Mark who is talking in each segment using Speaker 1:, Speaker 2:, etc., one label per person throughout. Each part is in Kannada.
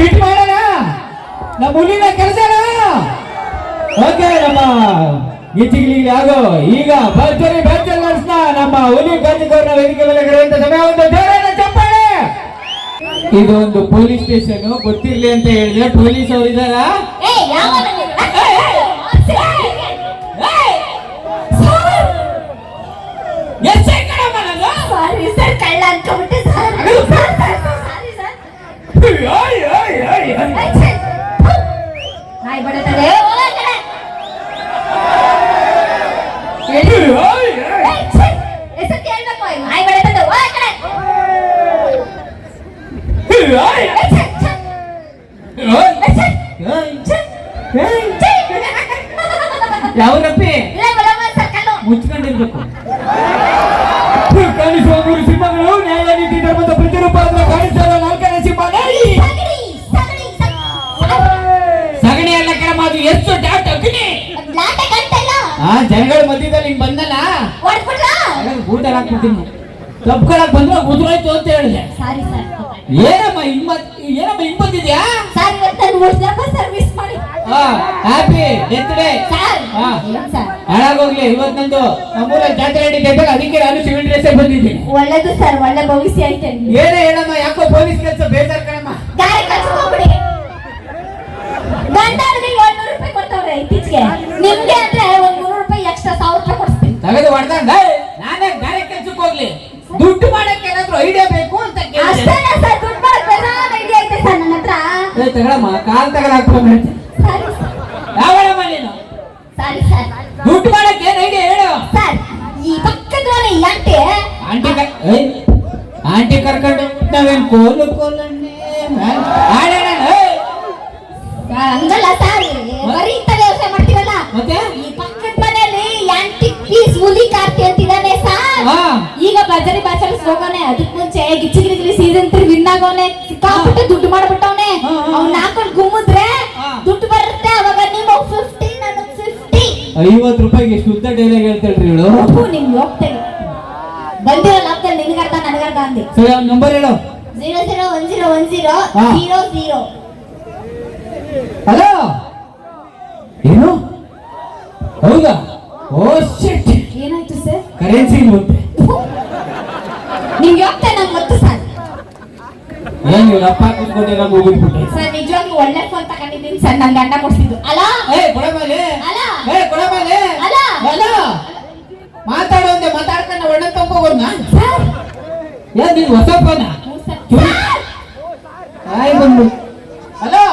Speaker 1: ಫಿಟ್ ಮಾಡೋಣ ನಮ್ಮ ಹುಲಿನ ಕೆಲಸ ಓಕೆ ನಮ್ಮ ಗಿಚ್ಚಿಗಿಲಿ ಆಗೋ ಈಗ ಭರ್ಜರಿ ಬ್ಯಾಚಲರ್ಸ್ನ ನಮ್ಮ ಹುಲಿ ಗಂಜಿಗೌರನ ವೇದಿಕೆ ಮೇಲೆ ಕರೆಯುವಂತ ಸಮಯ ಒಂದು ಜೋರಾದ ಚಪ್ಪಾಳೆ ಇದು ಒಂದು ಪೊಲೀಸ್ ಸ್ಟೇಷನ್ ಗೊತ್ತಿರ್ಲಿ ಅಂತ ಹೇಳಿದ್ರೆ ಪೊಲೀಸ್ ಅವರು ಇದಾರ
Speaker 2: ಸರ್ ಕಳ್ಳ ಅನ್ಕೊಂಬಿಟ್ಟೆ
Speaker 1: ನಾಲ್ಕನೇ ಸಿಂಹ ನಾಯಿ.
Speaker 2: ಸಗಣಿ
Speaker 1: ಎಲ್ಲ ಕ್ರಮ ಅದು ಎಷ್ಟು ಡಾಟ್ ಅಗ್ನಿ. ಆ ಜನಗಳ ಮಧ್ಯದಲ್ಲಿ ಹಿಂಗ್ ಬಂದಲ್ಲ? ಊಟ ಹಾಕ್ಬಿಡ್ತೀನಿ ತಪ್ಕೊಳಕ್ ಬಂದ್ರೆ ಉದುರೋಯ್ತು ಅಂತ ಹೇಳಿದೆ
Speaker 2: ಸಾರಿ ಸರ್.
Speaker 1: ಏನಮ್ಮ ಹಿಂಬತ್ ಏನಮ್ಮ
Speaker 2: ಹಿಂಬತ್ತಿದ್ಯಾ? ಸರ್ವಿಸ್
Speaker 1: ಹ್ಯಾಪಿ ಹಾಳಾಗೋಗ್ಲಿ ಇವತ್ ನಂದು ನಮ್ಮೂರ ಜಾತ್ರೆ ನಡೀತೈತೆ ಅದಕ್ಕೆ ನಾನು ಸಿವಿಲ್ ಡ್ರೆಸ್ ಬಂದಿದ್ದೀನಿ.
Speaker 2: ಒಳ್ಳೇದು ಸರ್ ಒಳ್ಳೆ ಭವಿಷ್ಯ ಐತೆ.
Speaker 1: ಏನೇ ಹೇಳಮ್ಮ ಯಾಕೋ ಪೊಲೀಸ್ ಕೆಲಸ ಬೇಜಾರ್ ಕಣಮ್ಮ.
Speaker 2: ಗಾರೆ ಕಳ್ಸ್ಕೊಂಬಿಡಿ. ಏಳ್ನೂರು ರೂಪಾಯಿ ಕೊಡ್ತಾವ್ರೆ ಇತ್ತೀಚೆಗೆ. ನಿಮ್ಗೆ ಅಂದ್ರೆ ಒಂದ್ ನೂರು ರೂಪಾಯಿ ಎಕ್ಸ್ಟ್ರಾ ಸಾವಿರ ರೂಪಾಯಿ
Speaker 1: ತಗದು ನಾನೇ ಕೆಲ್ಸಕ್ಕೆ ಹೋಗ್ಲಿ. ದುಡ್ಡು ಮಾಡಕ್ಕೆ ಏನಾದ್ರು ಐಡಿಯಾ ಬೇಕು ಅಂತ ಕೇಳಿದೆ.
Speaker 2: ಅಷ್ಟೇನಾ ಸರ್ ದುಡ್ಡು ಮಾಡಕ್ ಬೇಜಾನ್ ಐಡಿಯಾ ಐತೆ ಸರ್ ನನ್ನ ಹತ್ರ?
Speaker 1: ಏ, ತಗೊಳಮ್ಮ ಕಾಲ್
Speaker 2: ಆಂಟಿ
Speaker 1: ಕರ್ಕೊಂಡು ನಾವೇನ್ ಕೋಲು ಕೋಲನ್ನೇ
Speaker 2: ಹಂಗಲ್ಲ ಸರ್ ಬರೀ ಇಂಥ ವ್ಯವಸಾಯ ಮಾಡ್ತೀರಲ್ಲ?
Speaker 1: ಮತ್ತೆ?
Speaker 2: ಈ ಪಕ್ಕದ ಮನೆಯಲ್ಲಿ ಆಂಟಿ ಪೀಸ್ ಹುಲಿ ಕಾರ್ತಿ ಅಂತಿದ್ದಾನೆ ಸರ್. ಈಗ ಭಜನೆ ಬ್ಯಾಚಲರ್ಸ್ ಹೋಗೋನೆ ಅದಕ್ ಮುಂಚೆ ಗಿಚ್ಚಿಗಿರಿ ಸೀಸನ್ ತ್ರೀ ವಿನ್ ಆಗೋನೆ ಸಿಕ್ಕಾಪಟ್ಟೆ ದುಡ್ಡು ಮಾಡ್ಬಿಟ್ಟವನೆ. ಅವ್ನ ಹಾಕೊಂಡ್ ಗುಮ್ಮಿದ್ರೆ ದುಡ್ಡು ಬರುತ್ತೆ ಅವಾಗ ನಿಮ್ಮ ಫಿಫ್ಟಿ ನನಗ್ ಫಿಫ್ಟಿ
Speaker 1: ಐವತ್ತು ರೂಪಾಯಿಗೆ ಶುದ್ಧ ಡೈಲಾಗ್ ಹೇಳ್ತಾಳ್ರಿ ಇವಳು
Speaker 2: ನಿಮ್ಗೆ ಹೋಗ್ತೇನೆ. ಬಂದಿರೋ ಲಾಭದಲ್ಲಿ ನಿನಗರ್ಧ ನನಗರ್ಧ ಅಂದೆ.
Speaker 1: ಸರಿ ನಂಬರ್ ಹೇಳು.
Speaker 2: Zero zero one zero one zero
Speaker 1: ಹಾ.
Speaker 2: ಜೀರೋ ಜೀರೋ
Speaker 1: ಹಲೋ ಏನು? ಹೌದಾ? ಓ ಶಿಟ್
Speaker 2: ಏನಾಯ್ತು ಸರ್?
Speaker 1: ಕರೆನ್ಸಿ ನೋಟ್
Speaker 2: ನಿಮ್ಗೆ ಹೋಗ್ತೇನೆ ನಂಗೆ ಗೊತ್ತು ಸರ್
Speaker 1: ಏನ್ ಇವ್ರ ಅಪ್ಪ ಕೂತ್ಕೊಂಡಿರೋ ಹೋಗ್ಬಿಟ್ಬಿಟ್ಟೆ
Speaker 2: ಸರ್ ನಿಜವಾಗ್ಲೂ ಒಳ್ಳೆ ಫೋನ್ ತಗೊಂಡಿದ್ದೀನಿ ಸರ್ ನನ್ ಗಂಡ ಕೊಡ್ಸಿದ್ದು. ಅಲ್ಲ
Speaker 1: ಏ ಕೊಡಬಾಲೆ
Speaker 2: ಅಲ್ಲ.
Speaker 1: ಏ ಕೊಡಬಾಲೆ
Speaker 2: ಅಲ್ಲ.
Speaker 1: ಅಲ್ಲ ಮಾತಾಡೋ ಅಂದೆ ಮಾತಾಡ್ಕೊಂಡು ಏನ್ ನೀನ್ ಹೊಸ ಫೋನ. ಚುರಿ. ಆಯ್ ಬಂದು. ಹಲೋ?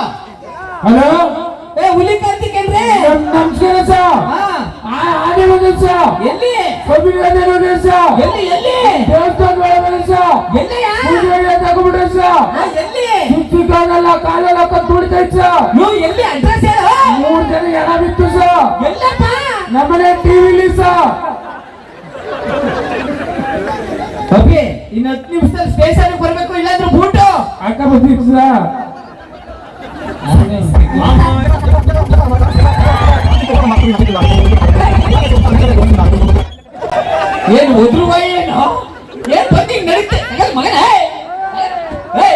Speaker 3: ಹಲೋ?
Speaker 1: ಏ ಹುಲಿ ಕಾರ್ತಿಕ್ ಏನ್ರಿ
Speaker 3: ನಮಸ್ಕಾರ ಸರ್. ಆನೆ
Speaker 1: ಎಲ್ಲಿ?
Speaker 3: ಸರ್.
Speaker 1: ಎಲ್ಲಿ ಎಲ್ಲಿ?
Speaker 3: ದೇವಸ್ಥಾನ ಒಳಗೆ ಬಂದಿದೆ ಸರ್. ತಗೊಂಡ್ಬಿಟ್ರೆ ಸರ್.
Speaker 1: ಎಲ್ಲಿ?
Speaker 3: ಸುತ್ತಿಗಾಗಲ್ಲ ಕಾಲೆಲ್ಲ ಕತ್ತು ಬಿಡ್ತೈತೆ ಸರ್.
Speaker 1: ನೀವು ಎಲ್ಲಿ? ಅಡ್ರೆಸ್ ಹೇಳು
Speaker 3: ಮೂರು ಜನ ಎಣ ಬಿತ್ತು ಸರ್
Speaker 1: ಎಲ್ಲಪ್ಪ
Speaker 3: ನಮ್ಮನೆ ಟಿವಿಲಿ ಸರ್
Speaker 1: ಅಪ್ಪಿ ಇನ್ನು ಹತ್ತು ನಿಮಿಷದಲ್ಲಿ ಬರಬೇಕು ಇಲ್ಲಾಂದ್ರೆ ಬೂಟು
Speaker 3: ಅಕ್ಕ ಬಂದಿರ್ತೀರ
Speaker 1: ಏನ್ ಒದ್ರು ಏನು ಏನ್ ಬಂದಿ ನಡೀತೆ ಮಗನ! ಏ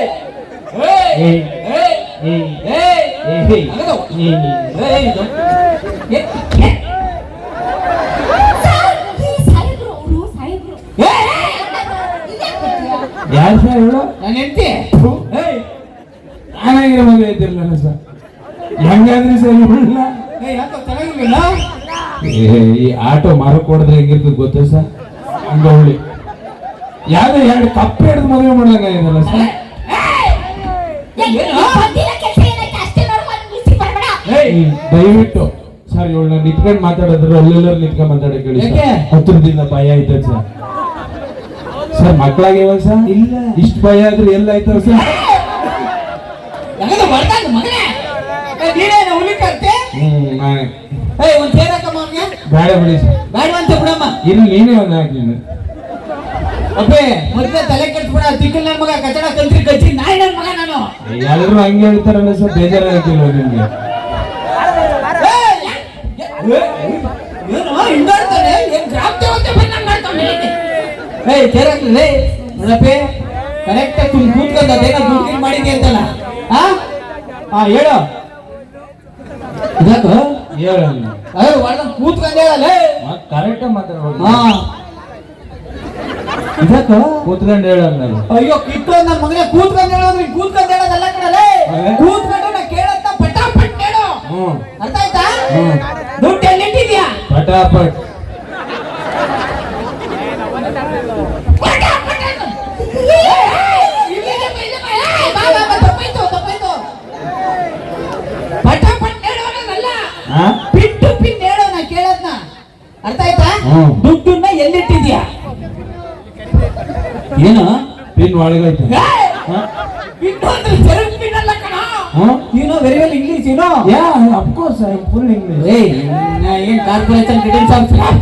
Speaker 1: ಏಯ್, ಇದು. ಏ- ಏ-
Speaker 3: ಯಾರು ಸರ್ ಹೇಳು
Speaker 1: ನನ್ನ ಹೆಂಡತಿ!
Speaker 3: ನಾನಾಗಿರೋ ಮದುವೆ ಐತಿರಲ್ಲ ಸರ್ ಹೆಂಗಾದ್ರಿ ಸರ್
Speaker 1: ಚೆನ್ನಾಗಿಲ್ವೇನ?
Speaker 3: ಈ ಆಟೋ ಮಾರಕ್ ಹೊಡೆದ್ರೆ ಹೆಂಗಿರ್ತದೆ ಗೊತ್ತಾ ಸರ್ ಹಂಗೋಳಿ ಯಾರು ಎರಡು ಕಪ್ಪೆ ಹಿಡಿದು ಮದುವೆ ಸರ್
Speaker 2: ಮಿಸ್ಟೇಕ್ ಮಾಡ್ಬೇಡ.
Speaker 3: ಏಯ್, ದಯವಿಟ್ಟು ಸರ್ ಇವಳನ್ನ ನಿಂತ್ಕೊಂಡು ಮಾತಾಡಿದ್ರೆ ಅಲ್ಲೆಲ್ಲರೂ ನಿಂತ್ಕೊಂಡು ಮಾತಾಡಕ್ಕೆ ಹೇಳಿ? ಸರ್ ಹತ್ರದಿಂದ ಭಯ ಆಯ್ತದ ಸರ್ ಸರ್ ಮಕ್ಕಳಾಗಿವ ಸರ್
Speaker 1: ಇಲ್ಲ.
Speaker 3: ಇಷ್ಟು ಭಯ ಆದ್ರೆ ಎಲ್ಲ ಆಯ್ತವ ಸರ್
Speaker 1: ತಗದು ಹೊರ್ಟಾಗ ಮಗನೇ ನೀನೇನು ಹುಲಿ ಕರ್ತೆ
Speaker 3: ಹ್ಮ್ ನಾನೇ
Speaker 1: ಏಯ್ ಒಂದ್ ಚೇರ್ ಹಾಕಮ್ಮ ಅವ್ನಿಗೆ
Speaker 3: ಬೇಡ ಬಿಡಿ ಸರ್
Speaker 1: ಬೇಡವಂತ ಬಿಡಮ್ಮ
Speaker 3: ಇನ್ನು ನೀನೇ ಒಂದು ಹಾಕಿ
Speaker 1: ಅಬ್ಬೆ ಮೊದ್ಲೇ ತಲೆ ಕೆಡ್ಸ್ಬಿಡ ತಿಕ್ಕಲ್ ನನ್ ಮಗ ಕಚಡ ಕಂತ್ರಿ ಕಚ್ಚಿ ನಾಯಿ ನನ್ ಮಗ ನಾನು
Speaker 3: ಎಲ್ಲರೂ ಹಂಗೆ ಹೇಳ್ತಾರಲ್ಲ ಸರ್ ಬೇಜಾರಾಗ್ತಿಲ್ವ ನಿಮ್ಗೆ
Speaker 1: ಏನು ಹಿಂಗಾಡ್ತಾನೆ ಏಯ್ ಚೇರ್ ಲೇ ನೋಡಪ್ಪೆ ಕರೆಕ್ಟ್ ಆಗಿ ತುಂಬ ಕೂತ್ಕೊಂಡ ಅದೇನೋ ದುಡ್ಡು ಮಾಡಿದ್ದೆ ಅಂತಲ್ಲ? ಆ? ಹಾ ಹೇಳು. ಇದಾಕ
Speaker 3: ಹೇಳ.
Speaker 1: ಅಯ್ಯೋ ಒಳ್ಳೆ ಕೂತ್ಕೊಂಡು
Speaker 3: ಕರೆಕ್ಟ್ ಮಾತಾಡ್ಬೇಕು
Speaker 1: ಹಾ ಇದಕ್ಕ
Speaker 3: ಕೂತ್ಕೊಂಡು ಹೇಳ
Speaker 1: ಅಯ್ಯೋ ಕಿತ್ತು ನನ್ನ ಮಗನೇ ಕೂತ್ಕೊಂಡು ಹೇಳೋದ್ರಿ ಕೂತ್ಕೊಂಡು ಹೇಳೋದಲ್ಲ? ಕೂತ್ಕೊಂಡು ನಾ ಕೇಳತ್ತ ಪಟಾಪಟ್ ಹೇಳು. ಅರ್ಥ ಆಯ್ತಾ? ದುಡ್ಡು ಎಲ್ಲಿಟ್ಟಿದ್ಯಾ?
Speaker 3: ಪಟಾಪಟ್
Speaker 1: ಹೇಳು ಅನ್ನೋದಲ್ಲ
Speaker 3: ಹಾ
Speaker 1: ಪಿಟ್ಟು ಪಿನ್ ಹೇಳೋ ನಾ ಕೇಳದ್ನ ಅರ್ಥ ಆಯ್ತಾ
Speaker 3: ಹ್ಮ್.
Speaker 1: ದುಡ್ಡನ್ನ ಎಲ್ಲಿಟ್ಟಿದ್ಯಾ ಏನು
Speaker 3: ಪಿನ್ ಒಳಗೈತೆ ಹಾ
Speaker 1: ಪಿನ್ನು ಅಂದ್ರೆ ಜರಗ್ ಪಿನ್ ಅಲ್ಲ ಕಣ.
Speaker 3: ಹ್ಮ್.
Speaker 1: ನೀನು ವೆರಿ ವೆಲ್ ಇಂಗ್ಲಿಷ್ ಏನೋ?
Speaker 3: Yeah of course I full English
Speaker 1: ಏಯ್ ಇನ್ನ ಏನ್ ಕಾರ್ಪೊರೇಷನ್ ಕ್ರೆಡಿಟ್ಸ್ ಆಫೀಸರ್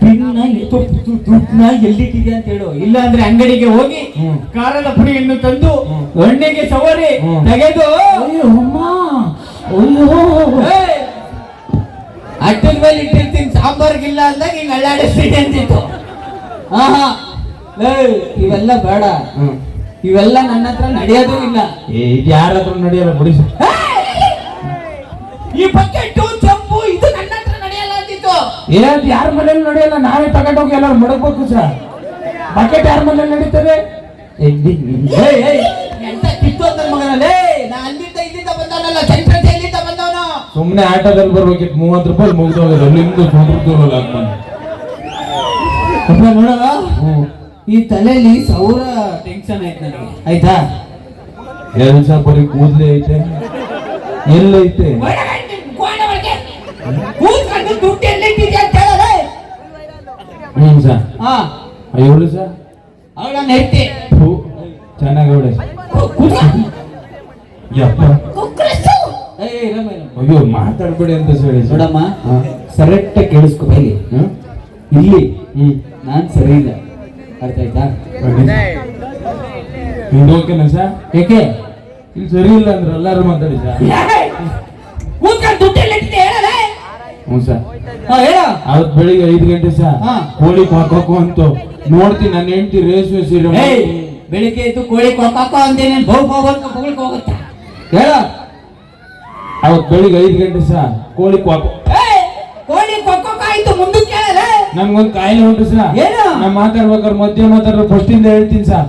Speaker 1: ಪಿನ್ನ ಎತ್ತು ದುಡ್ಡನ್ನ ಎಲ್ಲಿಟ್ಟಿದ್ಯಾ ಅಂತ ಹೇಳು. ಇಲ್ಲ ಅಂದ್ರೆ ಅಂಗಡಿಗೆ ಹೋಗಿ. ಕಾರದ ಪುಡಿಯನ್ನು ತಂದು. ಎಣ್ಣೆಗೆ ಸವರಿ. ತೆಗೆದು
Speaker 3: ಅಯ್ಯೋ ಅಮ್ಮ. ಅಯ್ಯೋ.
Speaker 1: ಅಟ್ಟದ ಮೇಲೆ ಇಟ್ಟಿರ್ತೀನಿ ಸಾಂಬಾರ್ಗಿಲ್ಲ ಅಂದಾಗ ಹಿಂಗ್ ಅಳ್ಳಾಡಿಸ್ತೀನಿ ಅಂತಿತ್ತು. ಆಹಾ. ಏಯ್ ಇವೆಲ್ಲ ಬೇಡ. ಇವೆಲ್ಲ ನನ್ನ ಹತ್ರ ನಡೆಯೋದು ಇಲ್ಲ.
Speaker 3: ಇದು ಯಾರ ಹತ್ರ ನಡೆಯಲ್ಲ ಬಿಡಿ.
Speaker 1: ಈ ಬಕೆಟ್ಟು ಚೆಂಬು ಇದು ನನ್ನ ಹತ್ರ ನಡೆಯಲ್ಲ ಅಂತಿತ್ತು.
Speaker 3: ಏನಂತ ಯಾರ ಮನೇಲಿ ನಡೆಯಲ್ಲ. ನಾವೇ ತಗೊಂಡೋಗಿ ಎಲ್ಲರೂ ಮಡಗ್ಬೇಕು ಸರ್. ಬಕೆಟ್ ಯಾರ ಮನೇಲಿ ನಡೀತದೆ?
Speaker 1: ಎಂತ ಕಿತ್ತು ಅಂತ ಮಗನಲ್ಲೇ? ನಾ ಅಲ್ಲಿಂದ ಇಲ್ಲಿಂದ ಬಂದಾನಲ್ಲ ಬಂದವನು
Speaker 3: ಸುಮ್ಮನೆ ಆಟೋದಲ್ಲಿ ಬರ್ಬೇಕಿತ್ತು ಮೂವತ್ತು ರೂಪಾಯಿ ಮುಗ್ದೋಗೋದು. ನಿಮ್ದು ಮುಗ್ದೋಗಲ್ಲ
Speaker 1: ಅಪ್ಪ ನೋಡಲ್ಲ
Speaker 3: ಹ್ಮ್
Speaker 1: ಈ ತಲೆಯಲ್ಲಿ ಸೌರ ಟೆನ್ಷನ್ ಐತೆ ನನಗೆ. ಆಯ್ತಾ?
Speaker 3: ಎಲ್ಸ ಬರೀ ಕೂದಲೇ ಐತೆ. ಎಲ್ಲೈತೆ
Speaker 1: ಕೂತ್ಕೊಂಡು ದುಡ್ಡು ಎಲ್ಲಿಟ್ಟಿದ್ಯಾ ಅಂತ ಹೇಳಲ್ಲ
Speaker 3: ಹ್ಮ್ ಸರ್.
Speaker 1: ಹಾ
Speaker 3: ಇವಳು ಸರ್.
Speaker 1: ಅವಳ ನೆಟ್ಟಿ.
Speaker 3: ಚೆನ್ನಾಗವಳೆ ಯಪ್ಪ. ಅಯ್ಯೋ ಮಾತಾಡ್ಬೇಡಿ ಅಂತ ಹೇಳಿ
Speaker 1: ನೋಡಮ್ಮ. ಕರೆಕ್ಟ್ ಕೇಳಿಸ್ಕೊ
Speaker 3: ಹ್ಮ್
Speaker 1: ಇಲ್ಲಿ ನಾನ್ ಸರಿ ಇಲ್ಲ. ಅರ್ಥ ಆಯ್ತಾ?
Speaker 3: ಓಕೆನಾ ಸರ್
Speaker 1: ಏಕೆ?
Speaker 3: ಇಲ್ಲಿ ಸರಿ ಇಲ್ಲ ಅಂದ್ರೆ ಎಲ್ಲರೂ ಮಾತಾಡಿ ಸರ್
Speaker 1: ಕೂತ್ಕೊಂಡು ದುಡ್ಡು ಎಲ್ಲಿಟ್ಟಿದ್ಯಾ ಹೇಳಲ್ಲ?
Speaker 3: ಹ್ಞೂ ಸರ್ ಅವತ್ ಬೆಳಿಗ್ಗೆ ಐದು ಗಂಟೆ ಸರ್. ಕೋಳಿ ಹಾಕೋಕು ಅಂತ. ನೋಡ್ತೀನಿ ನನ್ನ ಹೆಂಡತಿ ರೇಷ್ಮೆ ಸೀರೆ
Speaker 1: ಬೆಳಿಗ್ಗೆ ಎದ್ದು ಕೋಳಿ ಕೊಕ್ಕಾಕೋ ಅಂದೇನೆ ಬಹು ಬಹು ಅಂತ ಹೋಗುತ್ತಾ? ಹೇಳ.
Speaker 3: ಅವತ್ ಬೆಳಿಗ್ಗೆ ಐದು ಗಂಟೆ ಸರ್ ಕೋಳಿ ಕ್ವಾಕು
Speaker 1: ಕೋಳಿ ಕೊಕ್ಕಾಯ್ತು ಮುಂದಕ್ಕೆ ಹೇಳಲ್ಲ
Speaker 3: ನನ್ಗೊಂದು ಕಾಯಿಲೆ ಉಂಟು ಸರ್
Speaker 1: ಏನು?
Speaker 3: ನಾ ಮಾತಾಡ್ಬೇಕಾದ್ರೆ ಮಧ್ಯ ಮಾತಾಡ್ರೆ ಫಸ್ಟ್ ಇಂದ ಹೇಳ್ತೀನಿ ಸರ್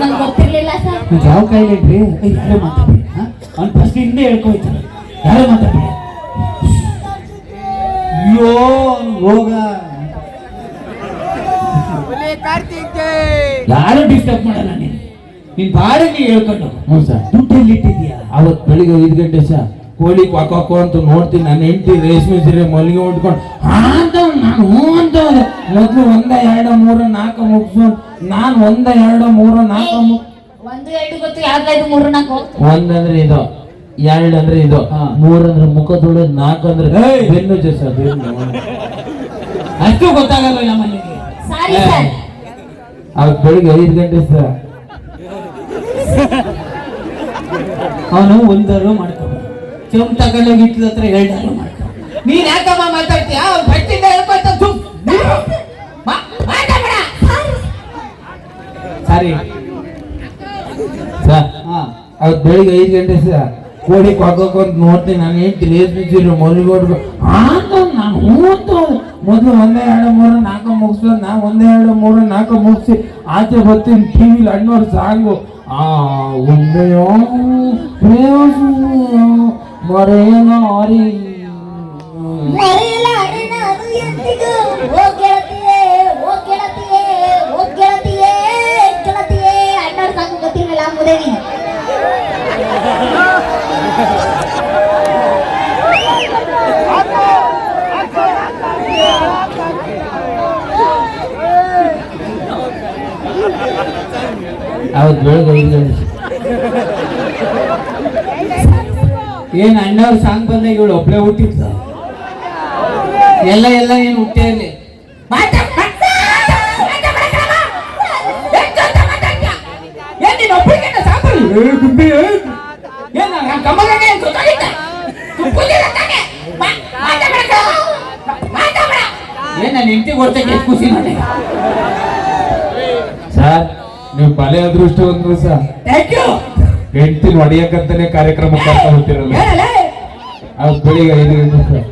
Speaker 2: ನಂಗೆ ಗೊತ್ತಿರ್ಲಿಲ್ಲ ಸರ್
Speaker 1: ಯಾವ ಕಾಯಿಲೆ ಇಡ್ರಿ ಯಾರು ಮಾತಾಡ್ರಿ ಅವ್ನು ಫಸ್ಟ್ ಇಂದ ಹೇಳ್ಕೊಯ್ತಾರೆ ಯಾರು ಮಾತಾಡ್ರಿ? ಅಯ್ಯೋ ಹೋಗ ಯಾರು ಡಿಸ್ಟರ್ಬ್ ಮಾಡಲ್ಲ ನೀನು? ನಿನ್ ಬಾರಿ ನೀ ಹೇಳ್ಕೊಂಡು
Speaker 3: ಹ್ಞೂ ಸರ್
Speaker 1: ದುಡ್ಡು ಎಲ್ಲಿಟ್ಟಿದ್ಯಾ
Speaker 3: ಅವತ್ ಬೆಳಿಗ್ಗೆ ಐದು ಗಂಟೆ ಸಹ ಕೋಳಿ ಕ್ವಾಕೋ ಅಂತ ನೋಡ್ತೀನಿ ನನ್ನ ಹೆಂಡತಿ ರೇಷ್ಮೆ ಸೀರೆ ಮಲ್ಲಿಗೆ ಉಟ್ಕೊಂಡು ಹಾ ಅಂತ ನಾನು ಹ್ಞೂ ಅಂತ ಹೋದೆ. ಮೊದ್ಲು ಒಂದ ಎರಡ ಮೂರ ನಾಲ್ಕು ಮುಗಿಸು ನಾನು ಒಂದ ಎರಡ ಮೂರ ನಾಲ್ಕು
Speaker 2: ಒಂದು ಎರಡು ಗೊತ್ತು ಯಾವ್ದು ಮೂರು ನಾಲ್ಕು
Speaker 3: ಒಂದಂದ್ರೆ ಇದು ಎರಡ್ ಅಂದ್ರೆ ಇದು
Speaker 1: ಹಾ.
Speaker 3: ಮೂರ್ ಅಂದ್ರೆ ಮುಖ ತೊಳೆದು ನಾಲ್ಕು ಅಂದ್ರೆ! ಬೆನ್ನು ಜಸ
Speaker 1: ಅಷ್ಟು ಗೊತ್ತಾಗಲ್ಲ ನಮ್ಮ ನಿನಗೆ
Speaker 2: ಸಾರಿ ಸರ್
Speaker 3: ಅವತ್ ಬೆಳಿಗ್ಗೆ ಐದು ಗಂಟೆ ಸರ್
Speaker 1: ಅವನು ಒಂದರು ಮಾಡ್ಕೊಬ ಚಮ್ ತಗೊಂಡೋಗಿ ಇಟ್ಲ ಹತ್ರ ಎರಡಾರು ಮಾಡ್ಕೊ ನೀನ್ ಯಾಕಮ್ಮ ಮಾತಾಡ್ತೀಯ? ಅವ್ರು ಬಟ್ಟಿಂದ ಹೇಳ್ಕೊತ. ಸಾರಿ.
Speaker 3: ಅವತ್ ಬೆಳಿಗ್ಗೆ ಐದು ಗಂಟೆ ಸರ್ ಕೋಡಿ ಅಂತ ನೋಡ್ತೀನಿ. ನಾನು ಏನು ರೇಷ್ಮೆ ಮೊದಲು ಅಂತ ನಾನು ಹ್ಞೂ ಮೊದಲು. ಒಂದೇ ಎರಡು ಮೂರು ನಾಲ್ಕು ಮುಗಿಸೋದು ನಾ ಒಂದೇ ಎರಡು ಮೂರು ನಾಲ್ಕು ಮುಗಿಸಿ ಆಚೆ ಬರ್ತೀನಿ. ಟಿವಿಲಿ ಅಣ್ಣವ್ರ ಸಾಂಗು.
Speaker 2: உண்மையும் பிரயோசனையும் மறையலாரி உதவி Thank.
Speaker 3: ಅವತ್ತು ಬೆಳಗ್ಗೆ
Speaker 1: ಏನ್ ಅಣ್ಣವ್ರ ಸಾಂಗ್ ಬಂದಾಗ ಇವಳು ಒಬ್ಳೆ ಹುಟ್ಟಿದ್ದ ಎಲ್ಲ ಎಲ್ಲ ಏನ್ ಹುಟ್ಟೇ ಇರ್ಲಿ ಏನ್ ನಾನು ಹೆಂಡತಿ ಕೊಡ್ತಕ್ಕೆ ಎಷ್ಟು ಖುಷಿ ನನಗೆ
Speaker 3: ಸರ್ ನೀವು ಬಲೆ ಅದೃಷ್ಟವಂತರು ಸಹ
Speaker 1: ಥ್ಯಾಂಕ್ ಯು
Speaker 3: ಹೆಂಡತಿ ಹೊಡಿಯಕ್ಕಂತಾನೆ ಕಾರ್ಯಕ್ರಮ ಕರ್ತಾ ಹೋಗ್ತಿರಲ್ಲ. ಅವ್ರ ಬೆಳಿಗ್ಗೆ ಐದು ಗಂಟೆ ಸಹ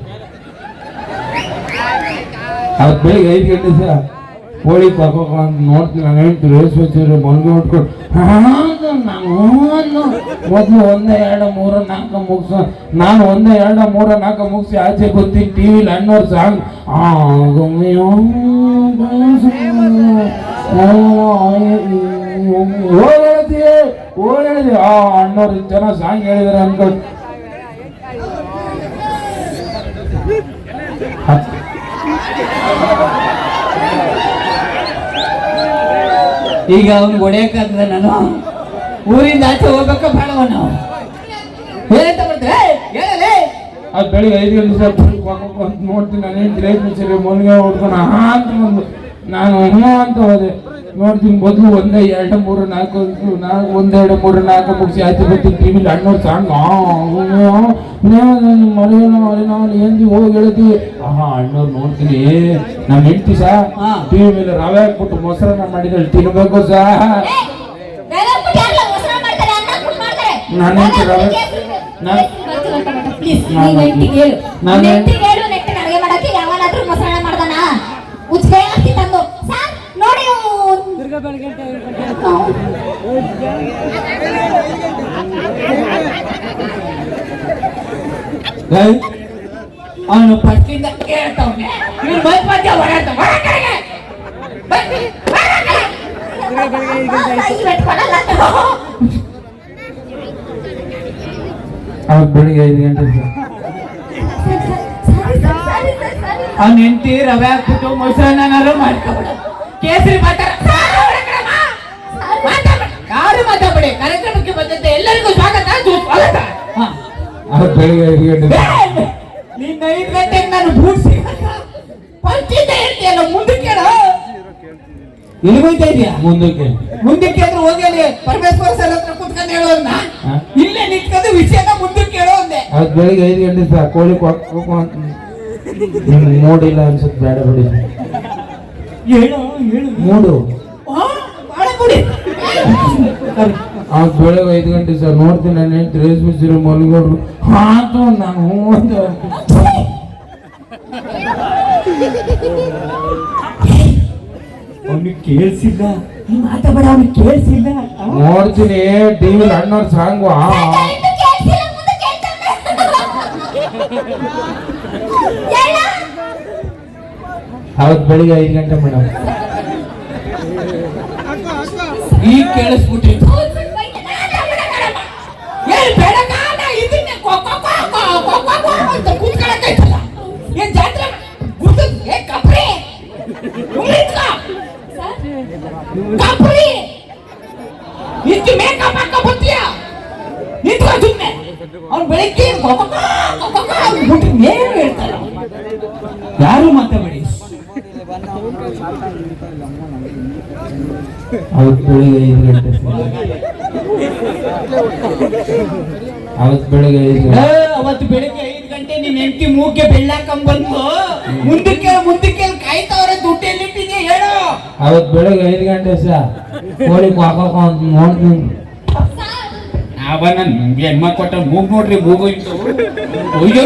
Speaker 3: ಅವ್ರ ಬೆಳಿಗ್ಗೆ ಐದು ಗಂಟೆ ಸಹ ಕೋಳಿ ಪಾಪ ನೋಡ್ತೀನಿ. ನಾನು ಹೇಳ್ತೀನಿ ರೇಸ್ ಹಚ್ಚಿದ್ರೆ. ಮನ್ಗೆ ಹೊಡ್ಕೊಂಡು ನಾನು ಮೊದಲು ಒಂದೇ ಎರಡು ಮೂರು ನಾಲ್ಕು ಮುಗಿಸ. ನಾನು ಒಂದೇ ಎರಡು ಮೂರ ನಾಲ್ಕು ಮುಗಿಸಿ ಆಚೆ ಗೊತ್ತೀನಿ ಟಿ ವಿಲಿ ಅನ್ನೋರು ಸಾಂಗ್ ಆ ಹೇಳ್ತೀಯ ಓಡ್ ಹೇಳಿದೆ ಆ ಅಣ್ಣವ್ರು ಜನ ಸಾಂಗ್ ಹೇಳಿದಾರೆ ಅನ್ಕೊಂಡು
Speaker 1: ಈಗ ಅವ್ನು ಹೊಡೆಯಕ್ಕಾಗ್ತದೆ ನಾನು. ಊರಿಂದ ಆಚೆ ಹೋಗ್ಬೇಕ ಬೇಡವ ನಾವು. ಏನಂತ ಬರ್ತಾರೆ ಹೇಳಲೇ.
Speaker 3: ಅದು ಬೆಳಿಗ್ಗೆ ಐದು ಗಂಟೆ ಅಂತ ನೋಡ್ತೀನಿ. ನಾನು ಏನು ರೇಷ್ಮೆ ಸೀರೆ ಮೊನ್ನೆ ಹೊಡ್ಕೊಂಡು ಹಾ ಅಂತ ಬಂದು. ನಾನು ಹ್ಞೂ ಅಂತ ಹೋದೆ. ನೋಡ್ತೀನಿ ಮೊದಲು ಒಂದೇ ಎರಡು ಮೂರು ನಾಲ್ಕು ಅಂತು ನಾಲ್ಕು ಒಂದೆರಡು ಮೂರು ನಾಲ್ಕು ಮುಗಿಸಿ ಆಯ್ತು ಬರ್ತೀನಿ ಟಿ ವಿಲಿ ಅಣ್ಣವ್ರು ಸಾಂಗ್. ಮರಿಯೋಣ ಮರಿಯೋಣ ಏನು ಹೋಗಿ ಹೇಳ್ತೀವಿ ಆಹಾ ಅಣ್ಣವ್ರು ನೋಡ್ತೀನಿ. ನಾನು ಹೆಂಡ್ತಿ ಸಾ. ಟಿ ವಿ ಮೇಲೆ ರವೆ ಹಾಕ್ಬಿಟ್ಟು ಮೊಸರನ್ನ ಮಾಡಿದ್ರೆ ತಿನ್ಬೇಕು ಸಾ.
Speaker 2: ನಾನು ನಾನು ಯಾರಲ್ಲ ಮೊಸರು ಮಾಡ್ತಾರೆ ಅನ್ನ ಕೊಟ್ಟು ಮಾಡ್ತಾರೆ
Speaker 3: ನಾನು ಹೇಳ್ತೀನಿ, ನಾನು-
Speaker 2: ಪ್ಲೀಸ್
Speaker 3: ನಾನು-
Speaker 2: ನೀನ್ ಹೆಂಡ್ತಿಗೆ ಹೇಳು
Speaker 3: ನಾನು-
Speaker 2: ನಿನ್ ಹೆಂಡ್ತಿಗೆ ಹೇಳು ನೆಟ್ಟಿಗೆ ಅಡುಗೆ ಮಾಡಕ್ಕೆ ಯಾವನಾದ್ರೂ ಮೊಸರನ್ನ ಮಾಡ್ದಾನ ಉಚ್ಕೈ ಹಾಕಿ ತಂದು ಸರ್ ನೋಡಿ
Speaker 1: ಅವನು ಪಟ್ಟಿಂದ ಕೇಳ್ತಾವನೆ. ನೀನು ಮೈ ಮಧ್ಯ ಹೊಡೆತ
Speaker 3: ಅವ್ರು ಬೆಳಿಗ್ಗೆ ಐದು ಗಂಟೆ
Speaker 1: ಅವ್ನ ಹೆಂಡತಿ ರವೆ ಹಾಕ್ಬಿಟ್ಟು ಮೊಸರನ್ನ ಮಾಡ್ಕೊಬಿಡು. ಕೇಸರಿ ಮಾತಾಡ ಯಾರು ಮಾತಾಡಬೇಡಿ? ಕಾರ್ಯಕ್ರಮಕ್ಕೆ ಬಂದಂತೆ ಎಲ್ಲರಿಗೂ ಸ್ವಾಗತ.
Speaker 3: ಸ್ವಾಗತ. ಬೆಳಿಗ್ಗೆ ಐದು ಗಂಟೆ
Speaker 1: ನಿನ್ನ ಐದು ಗಂಟೆಗೆ ನಾನು ಬೂಟ್ಸಿ ಪಂಚಿತ ಹೇಳ್ತೀಯಲ್ಲ ಮುಂದಕ್ಕೆ ಇಲ್ಲಿ ಇದೆಯಾ?
Speaker 3: ಮುಂದಕ್ಕೆ.
Speaker 1: ಮುಂದಕ್ಕೆ ಅಂದ್ರೆ ಹೋಗಿ ಅಲ್ಲಿ ಪರಮೇಶ್ವರ ಸರ್ ಹತ್ರ ಕುತ್ಕೊಂಡು ಹೇಳೋದ್ನ? ಇಲ್ಲೇ ನಿಂತ್ಕೊಂಡು ವಿಷಯನ ಮುಂದಕ್ಕೆ ಹೇಳೋ ಅಂದೆ.
Speaker 3: ಅದು ಬೆಳಿಗ್ಗೆ ಐದು ಗಂಟೆ ಸರ್ ಕೋಳಿ ಅಂತ ನಿಮ್ಗೆ ನೋಡಿಲ್ಲ ಅನ್ಸುತ್ತೆ ಬೇಡ ಬಿಡಿ.
Speaker 1: ಹೇಳು ಹೇಳು. ನೋಡು ಬಾಳ ಬಿಡಿ
Speaker 3: ಅವ್ರು ಬೆಳಗ್ಗೆ ಐದು ಗಂಟೆ ಸರ್ ನೋಡ್ತೀನಿ ನಾನು ಹೇಳ್ತೀನಿ ರೇಷ್ಮೆ ಸೀರೆ ಮಲ್ಗೋಡ್ರು ಹಾ ಅಂತ ನಾನು ಹ್ಞೂ ಅಂತ
Speaker 1: ಅವನಿಗೆ ಕೇಳಿಸಿಲ್ಲ ನೀ ಮಾತಾಡ ಅವನಿಗೆ ಕೇಳಿಸಿಲ್ಲ
Speaker 3: ನೋಡ್ತೀನಿ ಟಿವಿಲಿ ಅಣ್ಣವ್ರ ಸಾಂಗು ಆ ಅವತ್ತು ಬೆಳಿಗ್ಗೆ ಐದು ಗಂಟೆ ಮೇಡಮ್
Speaker 1: ಈಗ ಕೇಳಿಸ್ಬಿಟ್ಟಿತ್ತು ಏನ್ ಬೆಳಗಾನ ಇದನ್ನೇ ಕೊ ಕೊ ಕೊ ಕೊ ಕೊ ಕೊ ಕೊ ಅಂತ ಕೂತ್ಕೊಳಕೈತಲ್ಲ ಏನ್ ಜಾತ್ರೆ ಗುಡ್ಡ ಏ ಕಪ್ರಿ ಉಳಿತ್ಕ ಕಪ್ರಿ ಇಷ್ಟು ಮೇಕಪ್ ಹಾಕ ಬರ್ತೀಯ ನಿಂತ್ಕೊ ಸುಮ್ಮನೆ ಅವ್ನು ಬೆಳಿಗ್ಗೆ ಕೊ ಕೊ ಕೊ ಕೊ ಕೊ ಕೊ ಅಂದ್ಬಿಟ್ಟು ಏನು ಹೇಳ್ತಾರ ಯಾರು ಮಾತಾಡಬೇಡಿ
Speaker 3: ಅವತ್ತು ಬೆಳಿಗ್ಗೆ ಐದು ಗಂಟೆ ಅವತ್ತು ಬೆಳಿಗ್ಗೆ ಐದು ಗಂಟೆ.
Speaker 1: ಅವತ್ತು ಬೆಳಿಗ್ಗೆ ಐದು ಗಂಟೆ ನಿನ್ ಹೆಂಡತಿ ಮೂಗ್ಗೆ ಬೆಳ್ಳಾಕೊಂಡ್ಬಂದು ಮುಂದಕ್ಕೆ ಮುಂದಕ್ಕೆ ಕಾಯ್ತಾವ್ರೆ ದುಡ್ಡು ಎಲ್ಲಿಟ್ಟಿದ್ಯಾ ಹೇಳು.
Speaker 3: ಅವತ್ತು ಬೆಳಿಗ್ಗೆ ಐದು ಗಂಟೆ ಸರ್ ಕೋಳಿ ಕಾಕೋಕ ಅಂತ ನೋಡ್ತೀನಿ.
Speaker 1: ನನ್ ಹೆಣ್ಮ ಕೊಟ್ಟ ಮೂಗ್ ನೋಡ್ರಿ ಮೂಗು ಇತ್ತು. ಅಯ್ಯೋ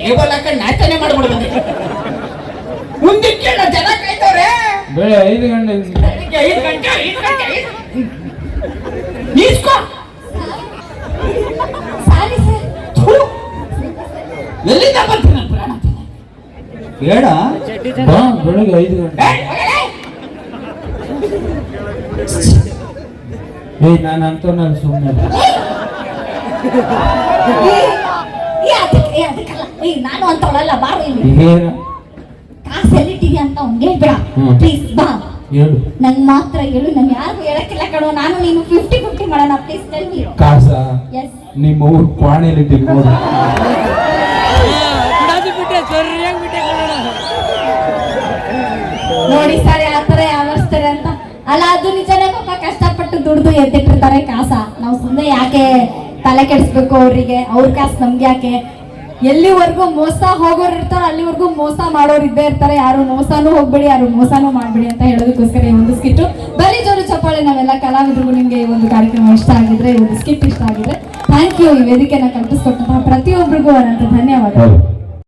Speaker 1: ಟೇಬಲ್ ಹಾಕೊಂಡು ನಾಚನೆ ಮಾಡ್ಬಿಡ್ಬೇಕು. ಮುಂದಕ್ಕೆ ಜನ
Speaker 3: ಬೆಳೆ ಐದು ಗಂಟೆ
Speaker 1: ಐದು ಗಂಟೆ ಐದು ಗಂಟೆ ಥು. ಎಲ್ಲಿಂದ ಬರ್ತೀನಿ ಪ್ರಾಣ? ಬೇಡ
Speaker 3: ಬಾ ಬೆಳಿಗ್ಗೆ ಐದು ಗಂಟೆ.
Speaker 1: ಏ,
Speaker 3: ಏಯ್ ನಾನು ಅಂತ ನಾನು ಸುಮ್ಮನೆ
Speaker 2: ನಾನು ಅಂತವಳಲ್ಲ ಬಾರು ಇಲ್ಲಿ.
Speaker 3: ಏನು?
Speaker 2: ಎಲ್ಲಿಟ್ಟಿದ್ಯಾ ಅಂತ ಅವ್ನಿಗೆ ಹೇಳ್ಬೇಡ.
Speaker 3: ಹ್ಮ್.
Speaker 2: ಪ್ಲೀಸ್ ಬಾ.
Speaker 3: ಹೇಳು.
Speaker 2: ನಂಗೆ ಮಾತ್ರ ಹೇಳು ನನ್ ಯಾರಿಗೂ ಹೇಳಕ್ಕಿಲ್ಲ ಕಣೋ. ನಾನು ನೀನು ಫಿಫ್ಟಿ ಫಿಫ್ಟಿ ಮಾಡೋಣ. ಪ್ಲೀಸ್ ಟೆಲ್ ಮೀ
Speaker 3: ಕಾಸ
Speaker 2: ಎಸ್
Speaker 3: ನಿಮ್ಮ ಊರ್ ತಿನ್ಬೋದು
Speaker 2: ನೋಡಿ ಸರ್ ಯಾವ ಥರ ಯಾವರ್ಸ್ತಾರೆ ಅಂತ. ಅಲ್ಲ ಅದು ನಿಜನೇ ಪಾಪ ಕಷ್ಟಪಟ್ಟು ದುಡ್ದು ಎದ್ದಿಟ್ಟಿರ್ತಾರೆ ಕಾಸ. ನಾವು ಸುಮ್ಮನೆ ಯಾಕೆ ತಲೆ ಕೆಡಿಸ್ಬೇಕು ಅವರಿಗೆ? ಅವ್ರ ಕಾಸು ನಮ್ಗೆ ಯಾಕೆ? ಎಲ್ಲಿವರೆಗೂ ಮೋಸ ಹೋಗೋರು ಇರ್ತಾರ ಅಲ್ಲಿವರೆಗೂ ಮೋಸ ಮಾಡೋರು ಇದ್ದೇ ಇರ್ತಾರೆ. ಯಾರು ಮೋಸನೂ ಹೋಗ್ಬೇಡಿ, ಯಾರು ಮೋಸನೂ ಮಾಡ್ಬೇಡಿ ಅಂತ ಹೇಳೋದಕ್ಕೋಸ್ಕರ ಈ ಒಂದು ಸ್ಕಿಟ್ ಬರೀ ಜೋರು ಚಪ್ಪಾಳೆ, ನಾವೆಲ್ಲ ಕಲಾವಿದರಿಗೂ ನಿಮಗೆ ಈ ಒಂದು ಕಾರ್ಯಕ್ರಮ ಇಷ್ಟ ಆಗಿದ್ರೆ, ಈ ಒಂದು ಸ್ಕಿಟ್ ಇಷ್ಟ ಆಗಿದ್ರೆ ಥ್ಯಾಂಕ್ ಯು ಈ ವೇದಿಕೆನ ಕಲ್ಪಿಸ್ಕೊಟ್ಟಂತಹ ಪ್ರತಿಯೊಬ್ಬರಿಗೂ ಅನಂತ ಧನ್ಯವಾದ
Speaker 3: ಹೌದು.